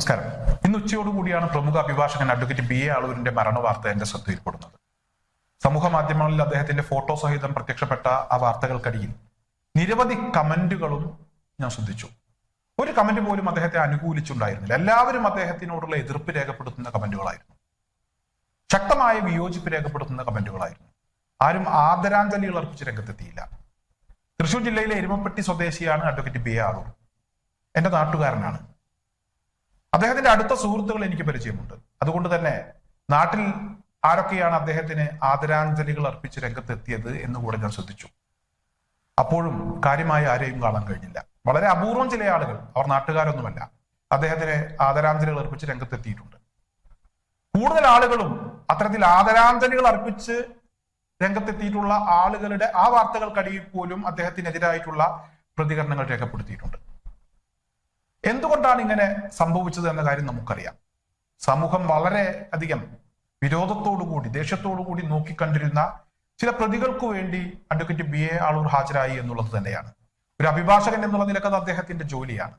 നമസ്കാരം. ഇന്ന് ഉച്ചയോടുകൂടിയാണ് പ്രമുഖ അഭിഭാഷകൻ അഡ്വക്കേറ്റ് ബി എ ആളൂരിന്റെ മരണവാർത്ത എന്റെ ശ്രദ്ധയിൽപ്പെടുന്നത്. സമൂഹ മാധ്യമങ്ങളിൽ അദ്ദേഹത്തിന്റെ ഫോട്ടോ സഹിതം പ്രത്യക്ഷപ്പെട്ട ആ വാർത്തകൾക്കടിയിൽ നിരവധി കമന്റുകളും ഞാൻ ശ്രദ്ധിച്ചു. ഒരു കമന്റ് പോലും അദ്ദേഹത്തെ അനുകൂലിച്ചുണ്ടായിരുന്നില്ല. എല്ലാവരും അദ്ദേഹത്തിനോടുള്ള എതിർപ്പ് രേഖപ്പെടുത്തുന്ന കമന്റുകളായിരുന്നു. ശക്തമായ വിയോജിപ്പ് രേഖപ്പെടുത്തുന്ന കമന്റുകളായിരുന്നു. ആരും ആദരാഞ്ജലികൾ അർപ്പിച്ച് രംഗത്തെത്തിയില്ല. തൃശൂർ ജില്ലയിലെ എരുമപ്പെട്ടി സ്വദേശിയാണ് അഡ്വക്കേറ്റ് ബി ആളൂർ. എന്റെ നാട്ടുകാരനാണ്. അദ്ദേഹത്തിന്റെ അടുത്ത സുഹൃത്തുക്കൾ എനിക്ക് പരിചയമുണ്ട്. അതുകൊണ്ട് തന്നെ നാട്ടിൽ ആരൊക്കെയാണ് അദ്ദേഹത്തിന് ആദരാഞ്ജലികൾ അർപ്പിച്ച് രംഗത്തെത്തിയത് എന്ന് കൂടെ ഞാൻ ശ്രദ്ധിച്ചു. അപ്പോഴും കാര്യമായി ആരെയും കാണാൻ കഴിഞ്ഞില്ല. വളരെ അപൂർവം ചില ആളുകൾ അവർ നാട്ടുകാരൊന്നുമല്ല അദ്ദേഹത്തിന് ആദരാഞ്ജലികൾ അർപ്പിച്ച് രംഗത്തെത്തിയിട്ടുണ്ട്. കൂടുതൽ ആളുകളും അത്തരത്തിൽ ആദരാഞ്ജലികൾ അർപ്പിച്ച് രംഗത്തെത്തിയിട്ടുള്ള ആളുകളുടെ ആ വാർത്തകൾക്കടിയിൽ പോലും അദ്ദേഹത്തിനെതിരായിട്ടുള്ള പ്രതികരണങ്ങൾ രേഖപ്പെടുത്തിയിട്ടുണ്ട്. എന്തുകൊണ്ടാണ് ഇങ്ങനെ സംഭവിച്ചത് എന്ന കാര്യം നമുക്കറിയാം. സമൂഹം വളരെ അധികം വിരോധത്തോടുകൂടി ദേഷ്യത്തോടുകൂടി നോക്കിക്കണ്ടിരുന്ന ചില പ്രതികൾക്ക് വേണ്ടി അഡ്വക്കേറ്റ് ബി എ ആളൂർ ഹാജരായി എന്നുള്ളത് തന്നെയാണ്. ഒരു അഭിഭാഷകൻ എന്നുള്ള നിലയ്ക്ക് അത് അദ്ദേഹത്തിന്റെ ജോലിയാണ്.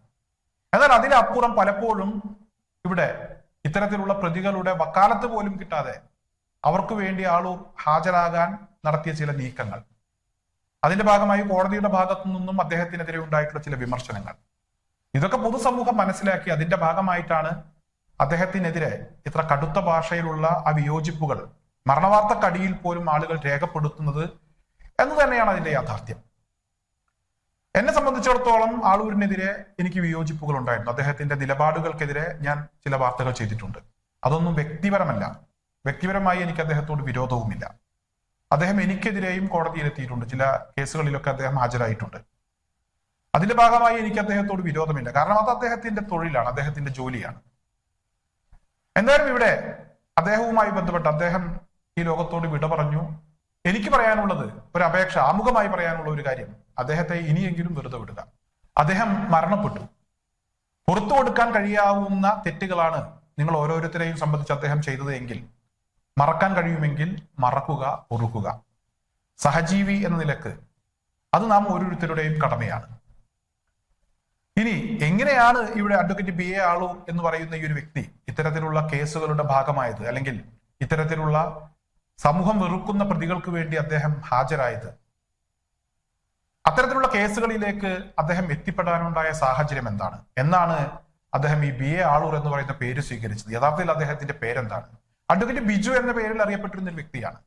എന്നാൽ അതിനപ്പുറം പലപ്പോഴും ഇവിടെ ഇത്തരത്തിലുള്ള പ്രതികളുടെ വക്കാലത്ത് പോലും കിട്ടാതെ അവർക്ക് വേണ്ടി ആളൂർ ഹാജരാകാൻ നടത്തിയ ചില നീക്കങ്ങൾ. അതിന്റെ ഭാഗമായി കോടതിയുടെ ഭാഗത്തു നിന്നും അദ്ദേഹത്തിനെതിരെ ഉണ്ടായിട്ടുള്ള ചില വിമർശനങ്ങൾ. ഇതൊക്കെ പൊതുസമൂഹം മനസ്സിലാക്കി അതിന്റെ ഭാഗമായിട്ടാണ് അദ്ദേഹത്തിനെതിരെ ഇത്ര കടുത്ത ഭാഷയിലുള്ള ആ വിയോജിപ്പുകൾ മരണവാർത്തക്കടിയിൽ പോലും ആളുകൾ രേഖപ്പെടുത്തുന്നത് എന്ന് തന്നെയാണ് അതിന്റെ യാഥാർത്ഥ്യം. എന്നെ സംബന്ധിച്ചിടത്തോളം ആളൂരിനെതിരെ എനിക്ക് വിയോജിപ്പുകൾ ഉണ്ടായിരുന്നു. അദ്ദേഹത്തിന്റെ നിലപാടുകൾക്കെതിരെ ഞാൻ ചില വാർത്തകൾ ചെയ്തിട്ടുണ്ട്. അതൊന്നും വ്യക്തിപരമല്ല. വ്യക്തിപരമായി എനിക്ക് അദ്ദേഹത്തോട് വിരോധവുമില്ല. അദ്ദേഹം എനിക്കെതിരെയും കോടതിയിലെത്തിയിട്ടുണ്ട്. ചില കേസുകളിലൊക്കെ അദ്ദേഹം ഹാജരായിട്ടുണ്ട്. അതിന്റെ ഭാഗമായി എനിക്ക് അദ്ദേഹത്തോട് വിരോധമില്ല. കാരണം അത് അദ്ദേഹത്തിന്റെ തൊഴിലാണ് അദ്ദേഹത്തിന്റെ ജോലിയാണ്. എന്തായാലും ഇവിടെ അദ്ദേഹവുമായി ബന്ധപ്പെട്ട് അദ്ദേഹം ഈ ലോകത്തോട് വിട പറഞ്ഞു. എനിക്ക് പറയാനുള്ളത് ഒരു അപേക്ഷ ആമുഖമായി പറയാനുള്ള ഒരു കാര്യം. അദ്ദേഹത്തെ ഇനിയെങ്കിലും വെറുതെ വിടുക. അദ്ദേഹം മരണപ്പെട്ടു. പുറത്തു കൊടുക്കാൻ കഴിയാവുന്ന തെറ്റുകളാണ് നിങ്ങൾ ഓരോരുത്തരെയും സംബന്ധിച്ച് അദ്ദേഹം ചെയ്തത് എങ്കിൽ. മറക്കാൻ കഴിയുമെങ്കിൽ മറക്കുക പൊറുക്കുക. സഹജീവി എന്ന നിലയ്ക്ക് അത് നാം ഓരോരുത്തരുടെയും കടമയാണ്. എങ്ങനെയാണ് ഇവിടെ അഡ്വക്കേറ്റ് ബി എ ആളു എന്ന് പറയുന്ന ഈ ഒരു വ്യക്തി ഇത്തരത്തിലുള്ള കേസുകളുടെ ഭാഗമായത്? അല്ലെങ്കിൽ ഇത്തരത്തിലുള്ള സമൂഹം വെറുക്കുന്ന പ്രതികൾക്ക് വേണ്ടി അദ്ദേഹം ഹാജരായത്? അത്തരത്തിലുള്ള കേസുകളിലേക്ക് അദ്ദേഹം എത്തിപ്പെടാനുണ്ടായ സാഹചര്യം എന്താണ്? എന്നാണ് അദ്ദേഹം ഈ ബി എ ആളൂർ എന്ന് പറയുന്ന പേര് സ്വീകരിച്ചത്. യഥാർത്ഥത്തിൽ അദ്ദേഹത്തിന്റെ പേരെന്താണ്? അഡ്വക്കേറ്റ് ബിജു എന്ന പേരിൽ അറിയപ്പെട്ടിരുന്ന ഒരു വ്യക്തിയാണ്.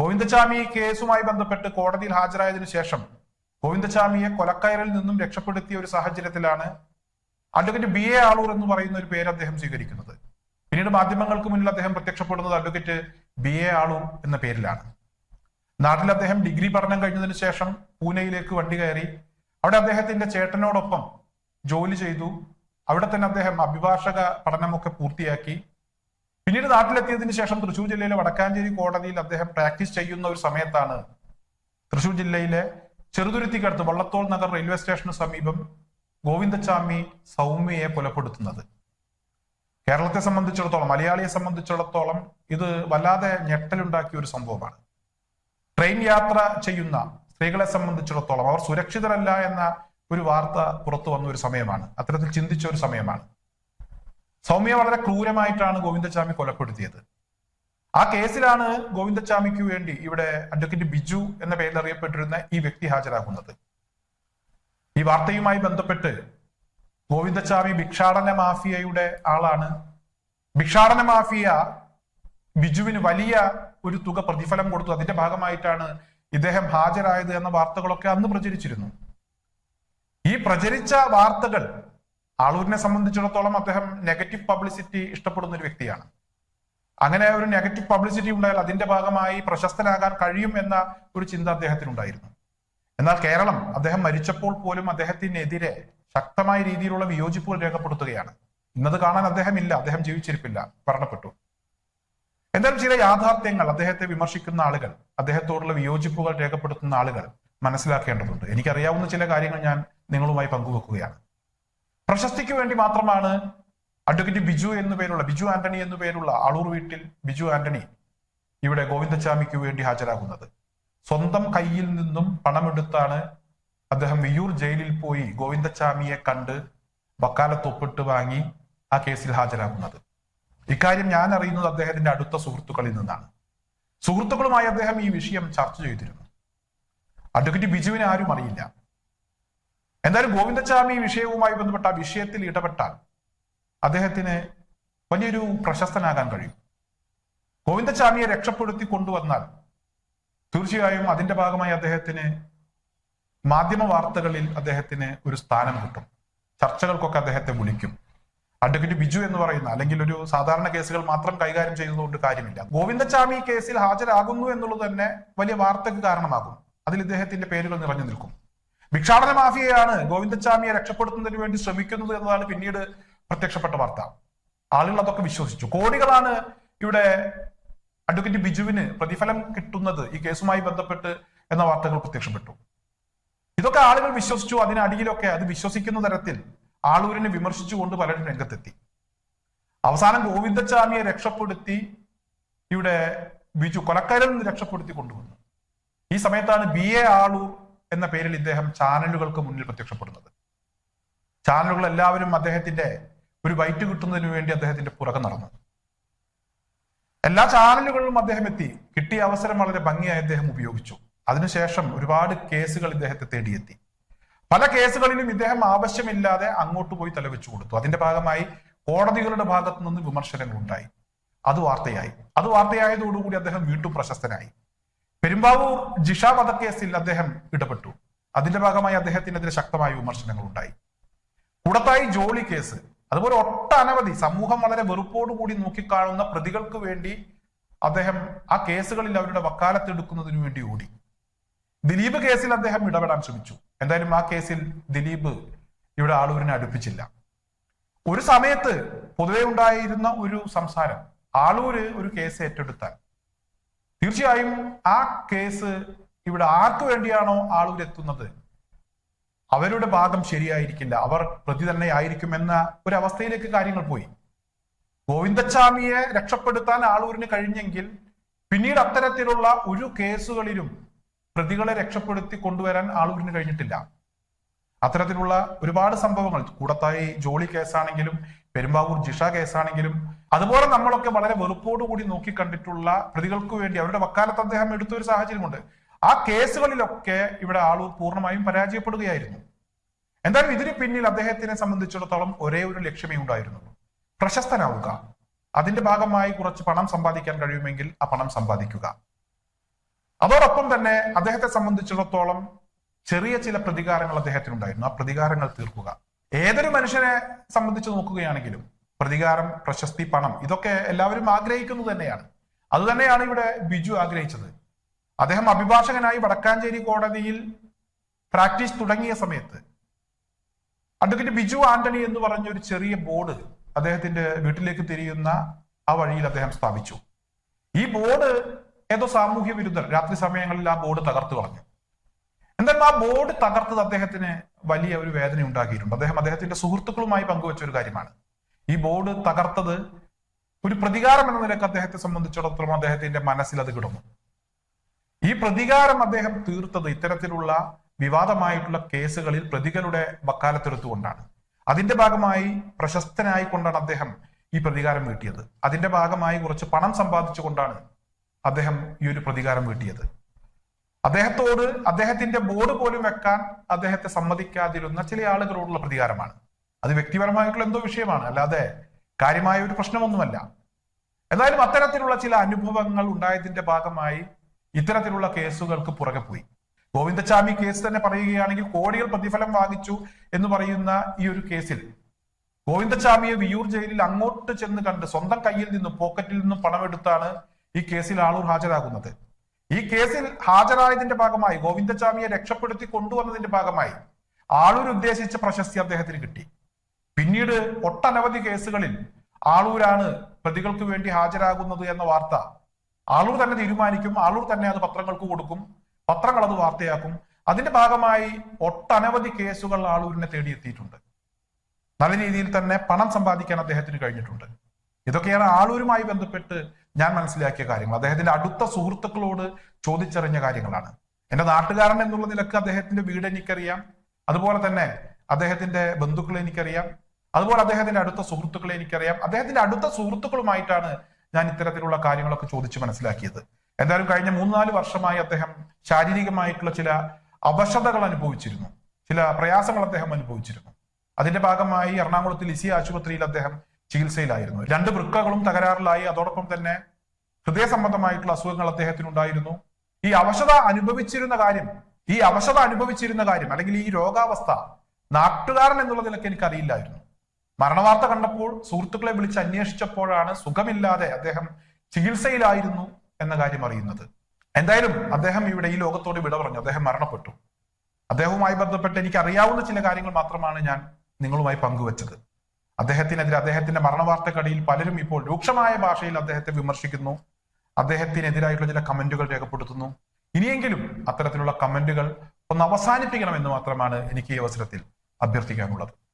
ഗോവിന്ദചാമി കേസുമായി ബന്ധപ്പെട്ട് കോടതിയിൽ ഹാജരായതിനു ശേഷം ഗോവിന്ദചാമിയെ കൊലക്കയറിൽ നിന്നും രക്ഷപ്പെടുത്തിയ ഒരു സാഹചര്യത്തിലാണ് അഡ്വക്കേറ്റ് ബി എ ആളൂർ എന്ന് പറയുന്ന ഒരു പേര് അദ്ദേഹം സ്വീകരിക്കുന്നത്. പിന്നീട് മാധ്യമങ്ങൾക്ക് മുന്നിൽ അദ്ദേഹം പ്രത്യക്ഷപ്പെടുന്നത് അഡ്വക്കേറ്റ് ബി എ ആളൂർ എന്ന പേരിലാണ്. നാട്ടിൽ അദ്ദേഹം ഡിഗ്രി പഠനം കഴിഞ്ഞതിന് ശേഷം പൂനെയിലേക്ക് വണ്ടി കയറി. അവിടെ അദ്ദേഹത്തിന്റെ ചേട്ടനോടൊപ്പം ജോലി ചെയ്തു. അവിടെ തന്നെ അദ്ദേഹം അഭിഭാഷക പഠനമൊക്കെ പൂർത്തിയാക്കി. പിന്നീട് നാട്ടിലെത്തിയതിനു ശേഷം തൃശൂർ ജില്ലയിലെ വടക്കാഞ്ചേരി കോടതിയിൽ അദ്ദേഹം പ്രാക്ടീസ് ചെയ്യുന്ന ഒരു സമയത്താണ് തൃശൂർ ജില്ലയിലെ ചെറുതുരുത്തിക്കടുത്ത് വള്ളത്തോൾ നഗർ റെയിൽവേ സ്റ്റേഷന് സമീപം ഗോവിന്ദച്ചാമി സൗമ്യയെ കൊലപ്പെടുത്തുന്നത്. കേരളത്തെ സംബന്ധിച്ചിടത്തോളം മലയാളിയെ സംബന്ധിച്ചിടത്തോളം ഇത് വല്ലാതെ ഞെട്ടലുണ്ടാക്കിയ ഒരു സംഭവമാണ്. ട്രെയിൻ യാത്ര ചെയ്യുന്ന സ്ത്രീകളെ സംബന്ധിച്ചിടത്തോളം അവർ സുരക്ഷിതരല്ല എന്ന ഒരു വാർത്ത പുറത്തു വന്ന ഒരു സമയമാണ്. അത്തരത്തിൽ ചിന്തിച്ച ഒരു സമയമാണ്. സൗമ്യ വളരെ ക്രൂരമായിട്ടാണ് ഗോവിന്ദച്ചാമി കൊലപ്പെടുത്തിയത്. ആ കേസിലാണ് ഗോവിന്ദച്ചാമിക്ക് വേണ്ടി ഇവിടെ അഡ്വക്കേറ്റ് ബിജു എന്ന പേരിൽ അറിയപ്പെട്ടിരുന്ന ഈ വ്യക്തി ഹാജരാകുന്നത്. ഈ വാർത്തയുമായി ബന്ധപ്പെട്ട് ഗോവിന്ദച്ചാമി ഭിക്ഷാടന മാഫിയയുടെ ആളാണ്. ഭിക്ഷാടന മാഫിയ ബിജുവിന് വലിയ ഒരു തുക പ്രതിഫലം കൊടുത്തു. അതിന്റെ ഭാഗമായിട്ടാണ് ഇദ്ദേഹം ഹാജരായത് എന്ന വാർത്തകളൊക്കെ അന്ന് പ്രചരിച്ചിരുന്നു. ഈ പ്രചരിച്ച വാർത്തകൾ ആളൂരിനെ സംബന്ധിച്ചിടത്തോളം അദ്ദേഹം നെഗറ്റീവ് പബ്ലിസിറ്റി ഇഷ്ടപ്പെടുന്ന ഒരു വ്യക്തിയാണ്. അങ്ങനെ ഒരു നെഗറ്റീവ് പബ്ലിസിറ്റി ഉണ്ടായാൽ അതിന്റെ ഭാഗമായി പ്രശസ്തനാകാൻ കഴിയും എന്ന ഒരു ചിന്ത അദ്ദേഹത്തിനുണ്ടായിരുന്നു. എന്നാൽ കേരളം അദ്ദേഹം മരിച്ചപ്പോൾ പോലും അദ്ദേഹത്തിനെതിരെ ശക്തമായ രീതിയിലുള്ള വിയോജിപ്പുകൾ രേഖപ്പെടുത്തുകയാണ്. ഇന്നത് കാണാൻ അദ്ദേഹം ഇല്ല അദ്ദേഹം ജീവിച്ചിരിപ്പില്ല മരണപ്പെട്ടു. എന്തായാലും ചില യാഥാർത്ഥ്യങ്ങൾ അദ്ദേഹത്തെ വിമർശിക്കുന്ന ആളുകൾ അദ്ദേഹത്തോടുള്ള വിയോജിപ്പുകൾ രേഖപ്പെടുത്തുന്ന ആളുകൾ മനസ്സിലാക്കേണ്ടതുണ്ട്. എനിക്കറിയാവുന്ന ചില കാര്യങ്ങൾ ഞാൻ നിങ്ങളുമായി പങ്കുവെക്കുകയാണ്. പ്രശസ്തിക്ക് വേണ്ടി മാത്രമാണ് അഡ്വക്കേറ്റ് ബിജു എന്നു പേരുള്ള ബിജു ആന്റണി എന്നു പേരുള്ള അളൂർ വീട്ടിൽ ബിജു ആന്റണി ഇവിടെ ഗോവിന്ദച്ചാമിക്ക് വേണ്ടി ഹാജരാകുന്നത്. സ്വന്തം കയ്യിൽ നിന്നും പണമെടുത്താണ് അദ്ദേഹം വിയൂർ ജയിലിൽ പോയി ഗോവിന്ദച്ചാമിയെ കണ്ട് വക്കാലത്തൊപ്പിട്ട് വാങ്ങി ആ കേസിൽ ഹാജരാകുന്നത്. ഇക്കാര്യം ഞാൻ അറിയുന്നത് അദ്ദേഹത്തിന്റെ അടുത്ത സുഹൃത്തുക്കളിൽ നിന്നാണ്. സുഹൃത്തുക്കളുമായി അദ്ദേഹം ഈ വിഷയം ചർച്ച ചെയ്തിരുന്നു. അഡ്വക്കേറ്റ് ബിജുവിനെ ആരും അറിയില്ല. എന്തായാലും ഗോവിന്ദച്ചാമി വിഷയവുമായി ബന്ധപ്പെട്ട വിഷയത്തിൽ ഇടപെട്ടാൽ അദ്ദേഹത്തിന് വലിയൊരു പ്രശസ്തനാകാൻ കഴിയും. ഗോവിന്ദസ്വാമിയെ രക്ഷപ്പെടുത്തി കൊണ്ടുവന്നാൽ തീർച്ചയായും അതിന്റെ ഭാഗമായി അദ്ദേഹത്തിന് മാധ്യമ വാർത്തകളിൽ അദ്ദേഹത്തിന് ഒരു സ്ഥാനം കിട്ടും. ചർച്ചകൾക്കൊക്കെ അദ്ദേഹത്തെ വിളിക്കും. അഡ്വക്കേറ്റ് ബിജു എന്ന് പറയുന്ന അല്ലെങ്കിൽ ഒരു സാധാരണ കേസുകൾ മാത്രം കൈകാര്യം ചെയ്യുന്നതുകൊണ്ട് കാര്യമില്ല. ഗോവിന്ദസ്വാമി കേസിൽ ഹാജരാകുന്നു എന്നുള്ളത് തന്നെ വലിയ വാർത്തക്ക് കാരണമാകും. അതിൽ ഇദ്ദേഹത്തിന്റെ പേരുകൾ നിറഞ്ഞു നിൽക്കും. ഭിക്ഷാടന മാഫിയയാണ് ഗോവിന്ദസ്വാമിയെ രക്ഷപ്പെടുത്തുന്നതിന് വേണ്ടി ശ്രമിക്കുന്നത് എന്നതാണ് പിന്നീട് പ്രത്യക്ഷപ്പെട്ട വാർത്ത. ആളുകൾ അതൊക്കെ വിശ്വസിച്ചു. കോടികളാണ് ഇവിടെ അഡ്വക്കേറ്റ് ബിജുവിന് പ്രതിഫലം കിട്ടുന്നത് ഈ കേസുമായി ബന്ധപ്പെട്ട് എന്ന വാർത്തകൾ പ്രത്യക്ഷപ്പെട്ടു. ഇതൊക്കെ ആളുകൾ വിശ്വസിച്ചു. അതിനടിയിലൊക്കെ അത് വിശ്വസിക്കുന്ന തരത്തിൽ ആളൂരിനെ വിമർശിച്ചുകൊണ്ട് പലരും രംഗത്തെത്തി. അവസാനം ഗോവിന്ദച്ചാമിയെ രക്ഷപ്പെടുത്തി ഇവിടെ ബിജു കൊലക്കാരിൽ നിന്ന് രക്ഷപ്പെടുത്തി കൊണ്ടുവന്നു. ഈ സമയത്താണ് ബി എ ആളൂർ എന്ന പേരിൽ ഇദ്ദേഹം ചാനലുകൾക്ക് മുന്നിൽ പ്രത്യക്ഷപ്പെടുന്നത്. ചാനലുകൾ എല്ലാവരും അദ്ദേഹത്തിന്റെ ഒരു വൈറ്റ് കിട്ടുന്നതിന് വേണ്ടി അദ്ദേഹത്തിന്റെ പുറകെ നടന്നു. എല്ലാ ചാനലുകളിലും അദ്ദേഹം എത്തി. കിട്ടിയ അവസരം വളരെ ഭംഗിയായി അദ്ദേഹം ഉപയോഗിച്ചു. അതിനുശേഷം ഒരുപാട് കേസുകൾ ഇദ്ദേഹത്തെ തേടിയെത്തി. പല കേസുകളിലും ഇദ്ദേഹം ആവശ്യമില്ലാതെ അങ്ങോട്ട് പോയി തലവെച്ചു കൊടുത്തു. അതിന്റെ ഭാഗമായി കോടതികളുടെ ഭാഗത്തു നിന്ന് വിമർശനങ്ങൾ ഉണ്ടായി. അത് വാർത്തയായി. അത് വാർത്തയായതോടുകൂടി അദ്ദേഹം വീണ്ടും പ്രശസ്തനായി. പെരുമ്പാവൂർ ജിഷ വധക്കേസിൽ അദ്ദേഹം ഇടപെട്ടു. അതിന്റെ ഭാഗമായി അദ്ദേഹത്തിനെതിരെ ശക്തമായ വിമർശനങ്ങൾ ഉണ്ടായി. കൂടത്തായി ജോളി കേസ്. അതുപോലെ ഒട്ടനവധി സമൂഹം വളരെ വെറുപ്പോടുകൂടി നോക്കിക്കാണുന്ന പ്രതികൾക്ക് വേണ്ടി അദ്ദേഹം ആ കേസുകളിൽ അവരുടെ വക്കാലത്തെടുക്കുന്നതിനു വേണ്ടി ഓടി. ദിലീപ് കേസിൽ അദ്ദേഹം ഇടപെടാൻ ശ്രമിച്ചു. എന്തായാലും ആ കേസിൽ ദിലീപ് ഇവിടെ ആളൂരിനെ അടുപ്പിച്ചില്ല. ഒരു സമയത്ത് പൊതുവെ ഉണ്ടായിരുന്ന ഒരു സംസാരം ആളൂര് ഒരു കേസ് ഏറ്റെടുത്താൽ. തീർച്ചയായും ആ കേസ് ഇവിടെ ആർക്കു വേണ്ടിയാണോ ആളൂർ എത്തുന്നത്? അവരുടെ ഭാഗം ശരിയായിരിക്കില്ല. അവർ പ്രതി തന്നെ ആയിരിക്കുമെന്ന ഒരു അവസ്ഥയിലേക്ക് കാര്യങ്ങൾ പോയി. ഗോവിന്ദച്ചാമിയെ രക്ഷപ്പെടുത്താൻ ആളൂരിന് കഴിഞ്ഞെങ്കിൽ പിന്നീട് അത്തരത്തിലുള്ള ഒരു കേസുകളിലും പ്രതികളെ രക്ഷപ്പെടുത്തി കൊണ്ടുവരാൻ ആളൂരിന് കഴിഞ്ഞിട്ടില്ല. അത്തരത്തിലുള്ള ഒരുപാട് സംഭവങ്ങൾ കൂടത്തായി ജോളി കേസാണെങ്കിലും പെരുമ്പാവൂർ ജിഷ കേസാണെങ്കിലും അതുപോലെ നമ്മളൊക്കെ വളരെ വെറുപ്പോടുകൂടി നോക്കിക്കണ്ടിട്ടുള്ള പ്രതികൾക്ക് വേണ്ടി അവരുടെ വക്കാലത്ത് അദ്ദേഹം എടുത്തൊരു സാഹചര്യമുണ്ട്. ആ കേസുകളിലൊക്കെ ഇവിടെ ആളൂർ പൂർണമായും പരാജയപ്പെടുകയായിരുന്നു. എന്തായാലും ഇതിന് പിന്നിൽ അദ്ദേഹത്തിനെ സംബന്ധിച്ചിടത്തോളം ഒരേ ഒരു ലക്ഷ്യമേ ഉണ്ടായിരുന്നുള്ളൂ. പ്രശസ്തനാവുക. അതിന്റെ ഭാഗമായി കുറച്ച് പണം സമ്പാദിക്കാൻ കഴിയുമെങ്കിൽ ആ പണം സമ്പാദിക്കുക. അതോടൊപ്പം തന്നെ അദ്ദേഹത്തെ സംബന്ധിച്ചിടത്തോളം ചെറിയ ചില പ്രതികാരങ്ങൾ അദ്ദേഹത്തിന് ഉണ്ടായിരുന്നു ആ പ്രതികാരങ്ങൾ തീർക്കുക. ഏതൊരു മനുഷ്യനെ സംബന്ധിച്ച് നോക്കുകയാണെങ്കിലും പ്രതികാരം പ്രശസ്തി പണം ഇതൊക്കെ എല്ലാവരും ആഗ്രഹിക്കുന്നത് തന്നെയാണ്. അതുതന്നെയാണ് ഇവിടെ ബിജു ആഗ്രഹിച്ചത്. അദ്ദേഹം അഭിഭാഷകനായി വടക്കാഞ്ചേരി കോടതിയിൽ പ്രാക്ടീസ് തുടങ്ങിയ സമയത്ത്. അഡ്വക്കേറ്റ് ബിജു ആന്റണി എന്ന് പറഞ്ഞ ഒരു ചെറിയ ബോർഡ് അദ്ദേഹത്തിന്റെ വീട്ടിലേക്ക് തിരിയുന്ന ആ വഴിയിൽ അദ്ദേഹം സ്ഥാപിച്ചു. ഈ ബോർഡ് ഏതോ സാമൂഹ്യ വിരുദ്ധർ രാത്രി സമയങ്ങളിൽ ആ ബോർഡ് തകർത്തു കളഞ്ഞു. എന്തായാലും ആ ബോർഡ് തകർത്തത് അദ്ദേഹത്തിന് വലിയ ഒരു വേദന ഉണ്ടാക്കിയിട്ടുണ്ട്. അദ്ദേഹം അദ്ദേഹത്തിന്റെ സുഹൃത്തുക്കളുമായി പങ്കുവച്ച ഒരു കാര്യമാണ്. ഈ ബോർഡ് തകർത്തത് ഒരു പ്രതികാരം എന്ന നിലയ്ക്ക് അദ്ദേഹത്തെ സംബന്ധിച്ചിടത്തോളം അദ്ദേഹത്തിന്റെ മനസ്സിൽ അത് കിടന്നു. ഈ പ്രതികാരം അദ്ദേഹം തീർത്തത് ഇത്തരത്തിലുള്ള വിവാദമായിട്ടുള്ള കേസുകളിൽ പ്രതികളുടെ വക്കാലത്തെടുത്തുകൊണ്ടാണ്. അതിന്റെ ഭാഗമായി പ്രശസ്തനായിക്കൊണ്ടാണ് അദ്ദേഹം ഈ പ്രതികാരം വീട്ടിയത്. അതിന്റെ ഭാഗമായി കുറച്ച് പണം സമ്പാദിച്ചുകൊണ്ടാണ് അദ്ദേഹം ഈ ഒരു പ്രതികാരം വീട്ടിയത്. അദ്ദേഹത്തോട് അദ്ദേഹത്തിന്റെ ബോർഡ് പോലും വെക്കാൻ അദ്ദേഹത്തെ സമ്മതിക്കാതിരുന്ന ചില ആളുകളോടുള്ള പ്രതികാരമാണ്. അത് വ്യക്തിപരമായിട്ടുള്ള എന്തോ വിഷയമാണ്. അല്ലാതെ കാര്യമായ ഒരു പ്രശ്നമൊന്നുമല്ല. എന്നാലും അത്തരത്തിലുള്ള ചില അനുഭവങ്ങൾ ഉണ്ടായതിന്റെ ഭാഗമായി ഇത്തരത്തിലുള്ള കേസുകൾക്ക് പുറകെ പോയി. ഗോവിന്ദച്ചാമി കേസ് തന്നെ പറയുകയാണെങ്കിൽ കോടികൾ പ്രതിഫലം വാങ്ങിച്ചു എന്ന് പറയുന്ന ഈ ഒരു കേസിൽ ഗോവിന്ദച്ചാമിയെ വിയൂർ ജയിലിൽ അങ്ങോട്ട് ചെന്ന് കണ്ട് സ്വന്തം കയ്യിൽ നിന്നും പോക്കറ്റിൽ നിന്നും പണമെടുത്താണ് ഈ കേസിൽ ആളൂർ ഹാജരാകുന്നത്. ഈ കേസിൽ ഹാജരായതിന്റെ ഭാഗമായി ഗോവിന്ദച്ചാമിയെ രക്ഷപ്പെടുത്തി കൊണ്ടുവന്നതിന്റെ ഭാഗമായി ആളൂർ ഉദ്ദേശിച്ച പ്രശസ്തി അദ്ദേഹത്തിന് കിട്ടി. പിന്നീട് ഒട്ടനവധി കേസുകളിൽ ആളൂരാണ് പ്രതികൾക്ക് വേണ്ടി ഹാജരാകുന്നത് എന്ന വാർത്ത ആളൂർ തന്നെ തീരുമാനിക്കും ആളൂർ തന്നെ അത് പത്രങ്ങൾക്ക് കൊടുക്കും പത്രങ്ങൾ അത് വാർത്തയാക്കും. അതിന്റെ ഭാഗമായി ഒട്ടനവധി കേസുകൾ ആളൂരിനെ തേടിയെത്തിയിട്ടുണ്ട്. നല്ല രീതിയിൽ തന്നെ പണം സമ്പാദിക്കാൻ അദ്ദേഹത്തിന് കഴിഞ്ഞിട്ടുണ്ട്. ഇതൊക്കെയാണ് ആളൂരുമായി ബന്ധപ്പെട്ട് ഞാൻ മനസ്സിലാക്കിയ കാര്യങ്ങൾ. അദ്ദേഹത്തിന്റെ അടുത്ത സുഹൃത്തുക്കളോട് ചോദിച്ചറിഞ്ഞ കാര്യങ്ങളാണ്. എന്റെ നാട്ടുകാരൻ എന്നുള്ള നിലയ്ക്ക് അദ്ദേഹത്തിന്റെ വീട് എനിക്കറിയാം. അതുപോലെ തന്നെ അദ്ദേഹത്തിന്റെ ബന്ധുക്കളെ എനിക്കറിയാം. അതുപോലെ അദ്ദേഹത്തിന്റെ അടുത്ത സുഹൃത്തുക്കളെ എനിക്കറിയാം. അദ്ദേഹത്തിന്റെ അടുത്ത സുഹൃത്തുക്കളുമായിട്ടാണ് ഞാൻ ഇത്തരത്തിലുള്ള കാര്യങ്ങളൊക്കെ ചോദിച്ച് മനസ്സിലാക്കിയത്. എന്തായാലും കഴിഞ്ഞ മൂന്നാൽ വർഷമായി അദ്ദേഹം ശാരീരികമായിട്ടുള്ള ചില അവശതകൾ അനുഭവിച്ചിരുന്നു. ചില പ്രയാസങ്ങൾ അദ്ദേഹം അനുഭവിച്ചിരുന്നു. അതിന്റെ ഭാഗമായി എറണാകുളത്ത് ലിസി ആശുപത്രിയിൽ അദ്ദേഹം ചികിത്സയിലായിരുന്നു. രണ്ട് വൃക്കകളും തകരാറിലായി. അതോടൊപ്പം തന്നെ ഹൃദയ സംബന്ധമായിട്ടുള്ള അസുഖങ്ങൾ അദ്ദേഹത്തിനുണ്ടായിരുന്നു. ഈ അവശത അനുഭവിച്ചിരുന്ന കാര്യം ഈ അവശത അനുഭവിച്ചിരുന്ന കാര്യം അല്ലെങ്കിൽ ഈ രോഗാവസ്ഥ നാട്ടുകാരൻ എന്നുള്ള നിലയ്ക്ക് എനിക്ക് അറിയില്ലായിരുന്നു മരണവാർത്ത കണ്ടപ്പോൾ സുഹൃത്തുക്കളെ വിളിച്ച് അന്വേഷിച്ചപ്പോഴാണ് സുഖമില്ലാതെ അദ്ദേഹം ചികിത്സയിലായിരുന്നു എന്ന കാര്യം അറിയുന്നത്. എന്തായാലും അദ്ദേഹം ഇവിടെ ഈ ലോകത്തോട് വിട പറഞ്ഞു. അദ്ദേഹം മരണപ്പെട്ടു. അദ്ദേഹവുമായി ബന്ധപ്പെട്ട് എനിക്ക് അറിയാവുന്ന ചില കാര്യങ്ങൾ മാത്രമാണ് ഞാൻ നിങ്ങളുമായി പങ്കുവച്ചത്. അദ്ദേഹത്തിനെതിരെ അദ്ദേഹത്തിന്റെ മരണവാർത്തക്കടിയിൽ പലരും ഇപ്പോൾ രൂക്ഷമായ ഭാഷയിൽ അദ്ദേഹത്തെ വിമർശിക്കുന്നു. അദ്ദേഹത്തിനെതിരായിട്ടുള്ള ചില കമന്റുകൾ രേഖപ്പെടുത്തുന്നു. ഇനിയെങ്കിലും അത്തരത്തിലുള്ള കമന്റുകൾ ഒന്ന് അവസാനിപ്പിക്കണം എന്ന് മാത്രമാണ് എനിക്ക് ഈ അവസരത്തിൽ അഭ്യർത്ഥിക്കാനുള്ളത്.